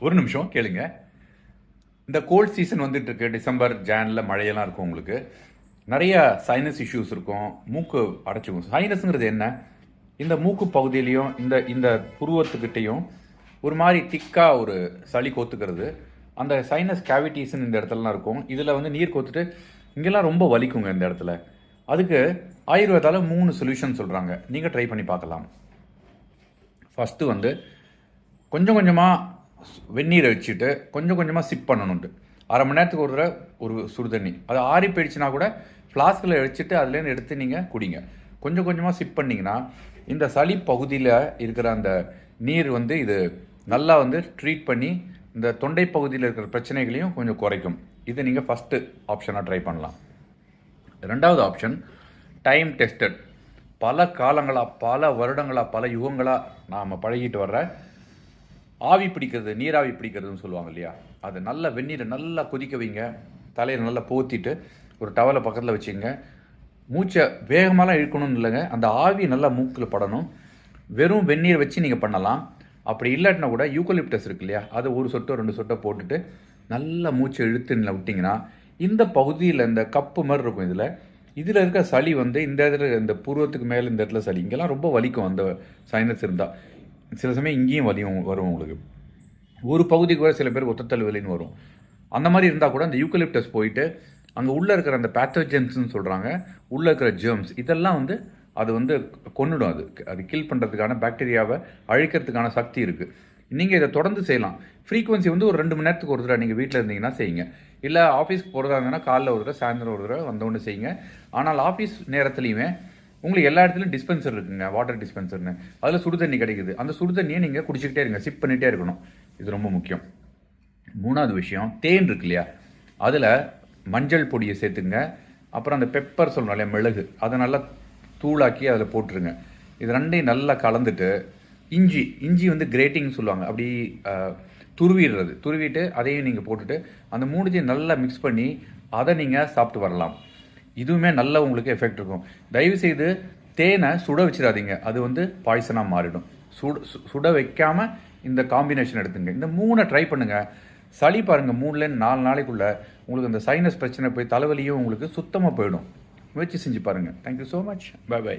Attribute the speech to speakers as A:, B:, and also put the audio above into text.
A: ஒரு நிமிஷம் கேளுங்க. இந்த கோல்ட் சீசன் வந்துட்டு இருக்கு டிசம்பர் ஜான்ல மழையெல்லாம் இருக்கும் உங்களுக்கு. நிறைய சைனஸ் இஷ்யூஸ் இருக்கும். மூக்கு அடைச்சிக்கும். சைனஸ்ங்கிறது என்ன? இந்த மூக்கு பகுதியிலையும் இந்த இந்த புருவத்துக்கிட்டையும் ஒரு மாதிரி திக்காக ஒரு சளி கோத்துக்கிறது. அந்த சைனஸ் கேவிட்டிஸ்ன்னு இந்த இடத்துலலாம் இருக்கும். இதில் வந்து நீர் கோத்துட்டு இங்கெல்லாம் ரொம்ப வலிக்குங்க இந்த இடத்துல. அதுக்கு ஆயுர்வேதால மூணு சொல்யூஷன் சொல்கிறாங்க நீங்கள் ட்ரை பண்ணி பார்க்கலாம். ஃபஸ்ட்டு வந்து கொஞ்சம் கொஞ்சமாக வெந்நீரை வச்சுட்டு கொஞ்சம் கொஞ்சமாக சிப் பண்ணணுண்டு அரை மணி நேரத்துக்கு ஒரு தடவை ஒரு சுடு தண்ணி அது ஆறி போயிடுச்சுன்னா கூட ஃப்ளாஸ்கில் வச்சுட்டு அதுலேருந்து எடுத்து நீங்கள் குடிங்க. கொஞ்சம் கொஞ்சமாக சிப் பண்ணிங்கன்னா இந்த சளி பகுதியில் இருக்கிற அந்த நீர் வந்து இது நல்லா வந்து ட்ரீட் பண்ணி இந்த தொண்டை பகுதியில் இருக்கிற பிரச்சனைகளையும் கொஞ்சம் குறைக்கும். இதை நீங்கள் ஃபஸ்ட்டு ஆப்ஷனாக ட்ரை பண்ணலாம். ரெண்டாவது ஆப்ஷன் டைம் டெஸ்டட் பல காலங்களாக பல வருடங்களாக பல யுகங்களாக நாம் பழகிட்டு வர்ற ஆவி பிடிக்கிறது நீராவி பிடிக்கிறதுன்னு சொல்லுவாங்க இல்லையா? அது நல்லா வெந்நீரை நல்லா கொதிக்க வைங்க. தலையில் நல்லா போத்திட்டு ஒரு டவலை பக்கத்தில் வச்சுங்க. மூச்சை வேகமாலாம் இழுக்கணும்னு இல்லைங்க. அந்த ஆவி நல்லா மூக்கில் படணும். வெறும் வெந்நீர் வச்சு நீங்கள் பண்ணலாம். அப்படி இல்லாட்டினா கூட யூக்கலிப்டஸ் இருக்கு இல்லையா? அதை ஒரு சொட்டோ ரெண்டு சொட்டோ போட்டுட்டு நல்லா மூச்சை இழுத்து நில விட்டிங்கன்னா இந்த பகுதியில் இந்த கப்பு மாதிரி இருக்கும் இதில். இதில் இருக்க சளி வந்து இந்த இடத்துல இந்த பூர்வத்துக்கு மேலே இந்த இடத்துல சளி. இங்கெல்லாம் ரொம்ப வலிக்கும் அந்த சைனஸ் இருந்தால் சில சமயம் இங்கேயும் அதிகம் வரும் உங்களுக்கு. ஒரு பகுதிக்கு கூட சில பேர் ஒத்தத்தழுவலின்னு வரும். அந்த மாதிரி இருந்தால் கூட அந்த யூக்கலிப்டஸ் போயிட்டு அங்கே உள்ளே இருக்கிற அந்த பேத்தோஜென்ஸ்னு சொல்கிறாங்க உள்ளே இருக்கிற ஜெர்ம்ஸ் இதெல்லாம் வந்து அது வந்து கொன்னுடும் அது. அது கில் பண்ணுறதுக்கான பாக்டீரியாவை அழிக்கிறதுக்கான சக்தி இருக்குது நீங்கள் இதை தொடர்ந்து செய்யலாம். ஃப்ரீக்குவன்சி வந்து ஒரு ரெண்டு மணி நேரத்துக்கு ஒரு தடவை நீங்கள் வீட்டில் இருந்தீங்கன்னா செய்யுங்க. இல்லை ஆஃபீஸ்க்கு போகிறதா இருந்ததுன்னா காலைல ஒரு தடவை சாயந்தரம் ஒரு தடவை வந்தோடனே செய்யுங்க. ஆனால் ஆஃபீஸ் நேரத்துலையுமே உங்களுக்கு எல்லா இடத்துலையும் டிஸ்பென்சர் இருக்குங்க வாட்டர் டிஸ்பென்சர்னு அதில் சுடு தண்ணி கிடைக்குது. அந்த சுடு தண்ணியை நீங்கள் குடிச்சிக்கிட்டே இருங்க சிப் பண்ணிகிட்டே இருக்கணும். இது ரொம்ப முக்கியம். மூணாவது விஷயம் தேன் இருக்கு இல்லையா? அதில் மஞ்சள் பொடியை சேர்த்துங்க. அப்புறம் அந்த பெப்பர் சொல்கிறோம் இல்லையா மிளகு. அதை நல்லா தூளாக்கி அதில் போட்டுருங்க. இது ரெண்டையும் நல்லா கலந்துட்டு இஞ்சி இஞ்சி வந்து கிரேட்டிங் சொல்லுவாங்க. அப்படி துருவிடுறது. துருவிட்டு அதையும் நீங்கள் போட்டுட்டு அந்த மூணுத்தையும் நல்லா மிக்ஸ் பண்ணி அதை நீங்கள் சாப்பிட்டு வரலாம். இதுவுமே நல்ல உங்களுக்கு எஃபெக்ட் இருக்கும். தயவுசெய்து தேனை சுட வச்சிடாதீங்க. அது வந்து பாய்சனாக மாறிடும். சுட சுட வைக்காமல் இந்த காம்பினேஷன் எடுத்துங்க. இந்த மூணை ட்ரை பண்ணுங்கள் சளி பாருங்கள் மூணுலேருந்து நாலு நாளைக்குள்ளே உங்களுக்கு இந்த சைனஸ் பிரச்சனை போய் தலைவலியும் உங்களுக்கு சுத்தமாக போயிடும். முயற்சி செஞ்சு பாருங்க. Thank you so much bye bye